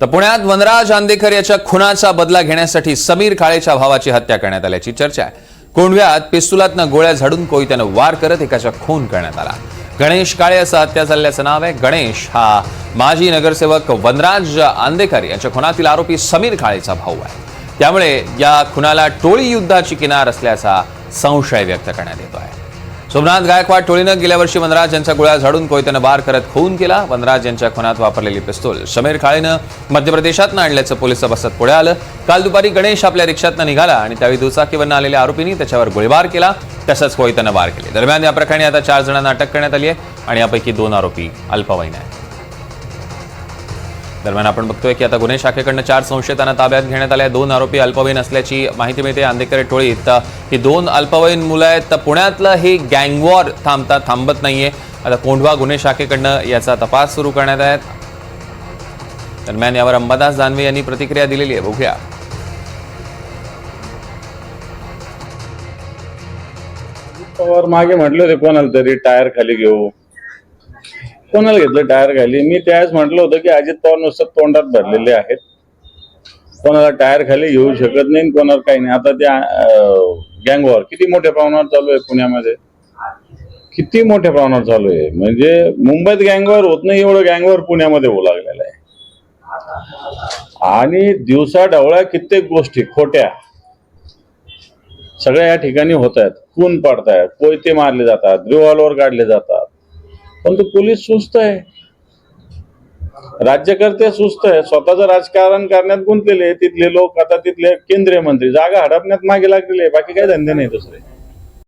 तर पुण्यात वनराज आंदेकर याच्या खुनाचा बदला घेण्यासाठी समीर काळेच्या भावाची हत्या करण्यात आल्याची चर्चा आहे. कोंडव्यात पिस्तुलातनं गोळ्या झाडून कोयत्यानं वार करत एकाच्या खून करण्यात आला. गणेश काळे असं हत्या झाल्याचं नाव आहे. गणेश हा माजी नगरसेवक वनराज आंदेकर याच्या खुनातील आरोपी समीर काळेचा भाऊ आहे. त्यामुळे या खुनाला टोळी युद्धाची किनार असल्याचा संशय व्यक्त करण्यात येतो आहे सोमनाथ गायकवाड टोळीनं गेल्या वर्षी वनराज यांच्या गोळ्या झाडून कोयत्यानं बार करत खून केला. वनराज यांच्या खुनात वापरलेली पिस्तूल. समीर काळेनं मध्य प्रदेशातनं आणल्याचं पोलीस तपासात पुढे आलं. काल दुपारी गणेश आपल्या रिक्षातनं निघाला आणि त्यावेळी दुचाकीवरनं आलेल्या आरोपींनी त्याच्यावर गोळीबार केला. तसंच कोयत्यानं बार केले. दरम्यान या प्रकरणी आता चार जणांना अटक करण्यात आली आहे आणि यापैकी दोन आरोपी अल्पवयीन आहेत. दरम्यान आपण बघतोय की आता गुन्हे शाखेकडनं चार संशयितांना ताब्यात घेण्यात आल्या. दोन आरोपी अल्पवयीन असल्याची माहिती मिळते. आंदेकर टोळीत ही दोन अल्पवयीन मुलं आहेत. तर पुण्यातलं हे गँगवॉर थांबता थांबत नाहीये. आता कोंढवा गुन्हे शाखेकडनं याचा तपास सुरू करण्यात आहेत दरम्यान यावर अंबादास दानवे यांनी प्रतिक्रिया दिलेली आहे. बघूया. पवार मागे म्हटले होते कोणाला तरी टायर खाली घेऊ. कोणाला घेतलं? टायर खाली. मी त्यावेळेस म्हटलं होतं की अजित पवार नुसतं तोंडात भरलेले आहेत. कोणाला टायर खाली घेऊ शकत नाही कोणाला काही नाही. आता त्या गँगवॉर किती मोठ्या प्रमाणावर चालू आहे पुण्यामध्ये? किती मोठ्या प्रमाणावर चालू आहे? म्हणजे मुंबईत गँगवॉर होत नाही एवढं गँगवॉर पुण्यामध्ये होऊ लागलेलं आहे. आणि दिवसा ढवळ्या कित्येक गोष्टी खोट्या. सगळ्या या ठिकाणी होत आहेत. खून पडतायत कोयते मारले जातात रिव्हॉल्वर काढले जातात. पण तो पोलीस सुस्त आहे. राज्यकर्ते सुस्त आहे. स्वतःचं राजकारण करण्यात गुंतलेले तिथले लोक आता तिथले केंद्रीय मंत्री जागा हडपण्यात मागे लागलेले बाकी काही धंदे नाही दुसरे.